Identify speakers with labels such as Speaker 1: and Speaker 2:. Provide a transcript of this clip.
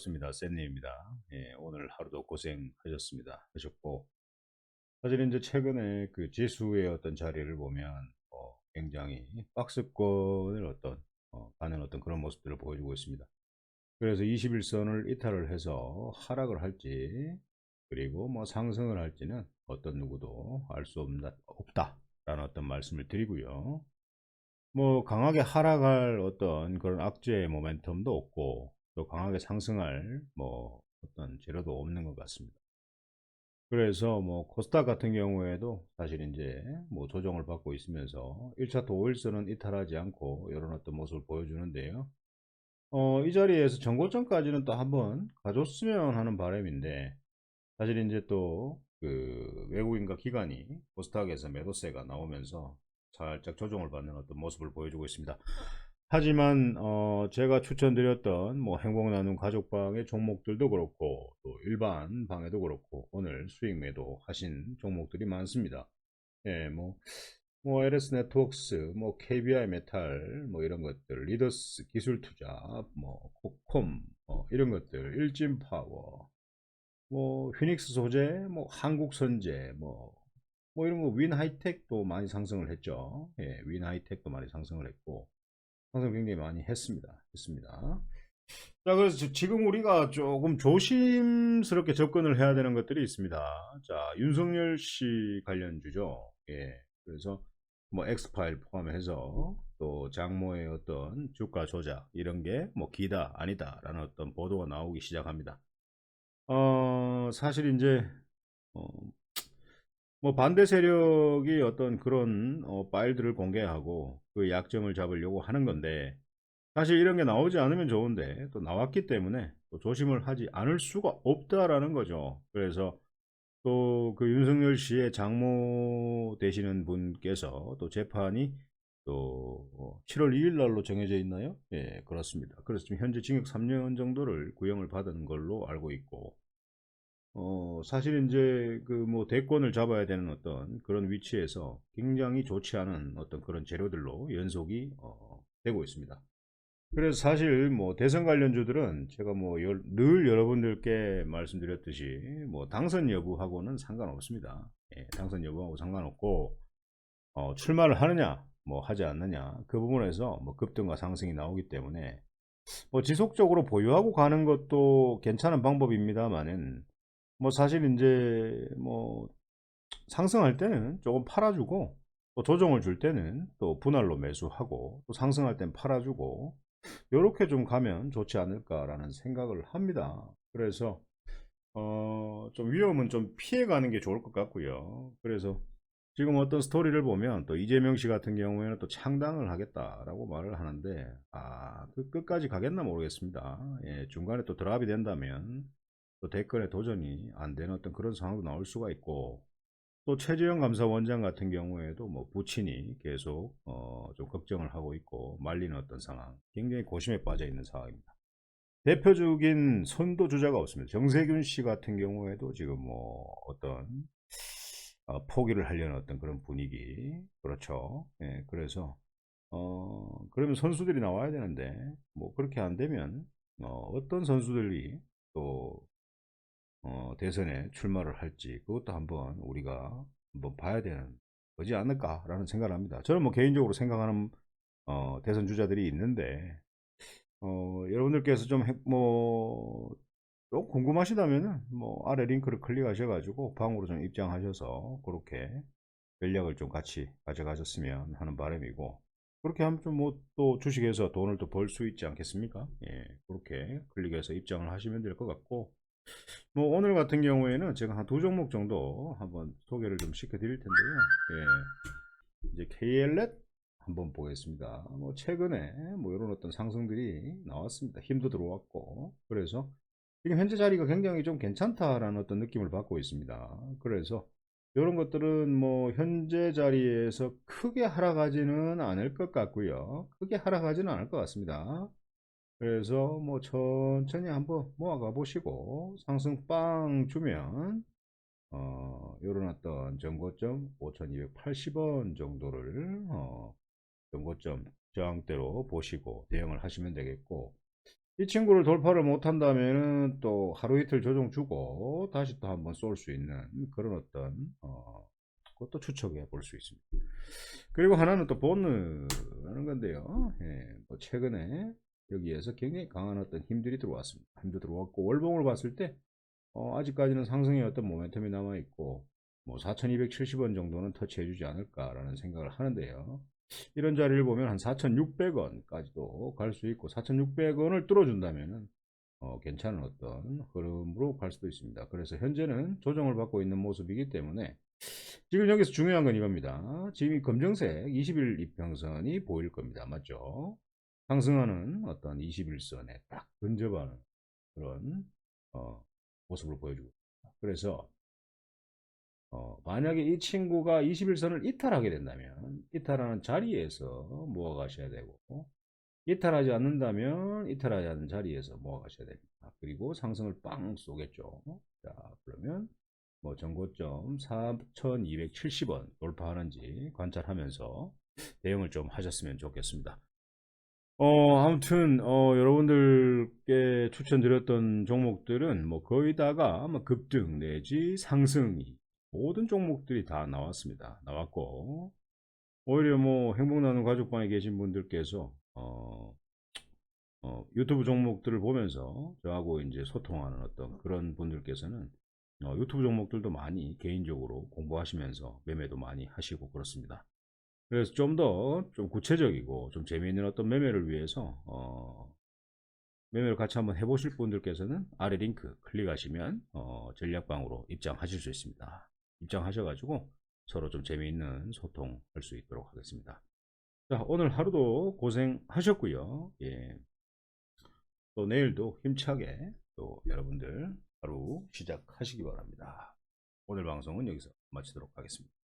Speaker 1: 반갑습니다. 샌님입니다. 예, 오늘 하루도 고생하셨습니다. 하셨고, 사실 이제 최근에 그 지수의 어떤 자리를 보면, 어, 굉장히 박스권을 어떤, 어, 가는 어떤 그런 모습들을 보여주고 있습니다. 그래서 21선을 이탈을 해서 하락을 할지, 그리고 뭐 상승을 할지는 어떤 누구도 알 수 없다, 없다라는 어떤 말씀을 드리고요. 뭐 강하게 하락할 어떤 그런 악재의 모멘텀도 없고 또 강하게 상승할 뭐 어떤 재료도 없는 것 같습니다. 그래서 뭐 코스닥 같은 경우에도 사실 이제 뭐 조정을 받고 있으면서 1차 도일선은 이탈하지 않고 이런 어떤 모습을 보여주는데요. 어, 이 자리에서 정고점까지는 또 한번 가줬으면 하는 바람인데 사실 이제 또 그 외국인과 기관이 코스닥에서 매도세가 나오면서 살짝 조정을 받는 어떤 모습을 보여주고 있습니다. 하지만 어 제가 추천드렸던 뭐 행복 나눔 가족방의 종목들도 그렇고 또 일반 방에도 그렇고 오늘 수익 매도 하신 종목들이 많습니다. 예, 뭐, 뭐 LS 네트웍스, 뭐 KBI 메탈, 뭐 이런 것들, 리더스 기술 투자, 뭐 코콤, 뭐 이런 것들, 일진 파워, 뭐 휴닉스 소재, 뭐 한국 선제, 뭐뭐 이런 거 윈 하이텍도 많이 상승을 했죠. 예, 윈 하이텍도 많이 상승을 했고 상승 굉장히 많이 했습니다. 했습니다. 자, 그래서 지- 지금 우리가 조금 조심스럽게 접근을 해야 되는 것들이 있습니다. 자, 윤석열 씨 관련주죠. 예. 그래서 뭐 엑스파일 포함해서 또 장모의 어떤 주가 조작 이런 게 뭐 기다 아니다라는 어떤 보도가 나오기 시작합니다. 어, 사실 이제 어, 뭐 반대 세력이 어떤 그런 어, 파일들을 공개하고 그 약점을 잡으려고 하는 건데 사실 이런 게 나오지 않으면 좋은데 또 나왔기 때문에 또 조심을 하지 않을 수가 없다라는 거죠. 그래서 또 그 윤석열 씨의 장모 되시는 분께서 또 재판이 또 7월 2일 날로 정해져 있나요? 예, 그렇습니다. 그래서 지금 현재 징역 3년 정도를 구형을 받은 걸로 알고 있고 어, 사실 이제 그 뭐 대권을 잡아야 되는 어떤 그런 위치에서 굉장히 좋지 않은 어떤 그런 재료들로 연속이 어, 되고 있습니다. 그래서 사실 뭐 대선 관련주들은 제가 뭐 늘 여러분들께 말씀드렸듯이 뭐 당선 여부하고는 상관없습니다. 예, 당선 여부하고 상관없고 어, 출마를 하느냐 뭐 하지 않느냐 그 부분에서 뭐 급등과 상승이 나오기 때문에 뭐 지속적으로 보유하고 가는 것도 괜찮은 방법입니다만은 뭐 사실 이제 뭐 상승할 때는 조금 팔아주고 또 조정을 줄 때는 또 분할로 매수하고 또 상승할 땐 팔아주고 이렇게 좀 가면 좋지 않을까라는 생각을 합니다. 그래서 어, 좀 위험은 좀 피해가는 게 좋을 것 같고요. 그래서 지금 어떤 스토리를 보면 또 이재명 씨 같은 경우에는 또 창당을 하겠다라고 말을 하는데 아, 그 끝까지 가겠나 모르겠습니다. 예, 중간에 또 드랍이 된다면 또 대권에 도전이 안 되는 어떤 그런 상황도 나올 수가 있고 또 최재형 감사원장 같은 경우에도 뭐 부친이 계속 어, 좀 걱정을 하고 있고 말리는 어떤 상황 굉장히 고심에 빠져 있는 상황입니다. 대표적인 선도 주자가 없습니다. 정세균 씨 같은 경우에도 지금 뭐 어떤 어, 포기를 하려는 어떤 그런 분위기 그렇죠. 예, 그래서 어, 그러면 선수들이 나와야 되는데 뭐 그렇게 안 되면 어, 어떤 선수들이 또 어, 대선에 출마를 할지 그것도 한번 우리가 한번 봐야 되는 거지 않을까라는 생각을 합니다. 저는 뭐 개인적으로 생각하는 어, 대선 주자들이 있는데 어, 여러분들께서 좀뭐좀 궁금하시다면은 뭐 아래 링크를 클릭하셔가지고 방으로 좀 입장하셔서 그렇게 전략을 좀 같이 가져가셨으면 하는 바람이고 그렇게 하면 좀 뭐 또 주식에서 돈을 또 벌 수 있지 않겠습니까? 예, 그렇게 클릭해서 입장을 하시면 될 것 같고 뭐 오늘 같은 경우에는 제가 한 두 종목 정도 한번 소개를 좀 시켜 드릴 텐데요. 예. 이제 KLnet 한번 보겠습니다. 뭐 최근에 뭐 이런 어떤 상승들이 나왔습니다. 힘도 들어왔고 그래서 지금 현재 자리가 굉장히 좀 괜찮다라는 어떤 느낌을 받고 있습니다. 그래서 이런 것들은 뭐 현재 자리에서 크게 하락하지는 않을 것 같고요. 크게 하락하지는 않을 것 같습니다. 그래서 뭐 천천히 한번 모아가 보시고 상승 빵 주면 어 요런 어떤 전고점 5280원 정도를 어 전고점 저항대로 보시고 대응을 하시면 되겠고 이 친구를 돌파를 못한다면 또 하루 이틀 조정 주고 다시 또 한번 쏠 수 있는 그런 어떤 어, 그것도 추측해 볼 수 있습니다. 그리고 하나는 또 본느라는 건데요. 예, 뭐 최근에 여기에서 굉장히 강한 어떤 힘들이 들어왔습니다. 힘도 들어왔고 월봉을 봤을 때 어, 아직까지는 상승의 어떤 모멘텀이 남아 있고 뭐 4,270원 정도는 터치해주지 않을까라는 생각을 하는데요. 이런 자리를 보면 한 4,600원까지도 갈 수 있고 4,600원을 뚫어준다면은 어, 괜찮은 어떤 흐름으로 갈 수도 있습니다. 그래서 현재는 조정을 받고 있는 모습이기 때문에 지금 여기서 중요한 건 이겁니다. 지금 이 검정색 20일 이평선이 보일 겁니다. 맞죠? 상승하는 어떤 21선에 딱 근접하는 그런 어, 모습을 보여주고 있습니다. 그래서 어, 만약에 이 친구가 21선을 이탈하게 된다면 이탈하는 자리에서 모아 가셔야 되고 이탈하지 않는다면 이탈하지 않는 자리에서 모아 가셔야 됩니다. 그리고 상승을 빵 쏘겠죠. 자, 그러면 뭐 전고점 4,270원 돌파하는지 관찰하면서 대응을 좀 하셨으면 좋겠습니다. 어, 아무튼, 어, 여러분들께 추천드렸던 종목들은 뭐 거의 다가 아마 급등 내지 상승이 모든 종목들이 다 나왔습니다. 나왔고, 오히려 뭐 행복 나눔 가족방에 계신 분들께서, 어, 어, 유튜브 종목들을 보면서 저하고 이제 소통하는 어떤 그런 분들께서는 어, 유튜브 종목들도 많이 개인적으로 공부하시면서 매매도 많이 하시고 그렇습니다. 그래서 좀더좀 구체적이고 좀 재미있는 어떤 매매를 위해서 어, 매매를 같이 한번 해보실 분들께서는 아래 링크 클릭하시면 어, 전략방으로 입장하실 수 있습니다. 입장하셔가지고 서로 좀 재미있는 소통할 수 있도록 하겠습니다. 자 오늘 하루도 고생하셨고요. 예. 또 내일도 힘차게 또 여러분들 하루 시작하시기 바랍니다. 오늘 방송은 여기서 마치도록 하겠습니다.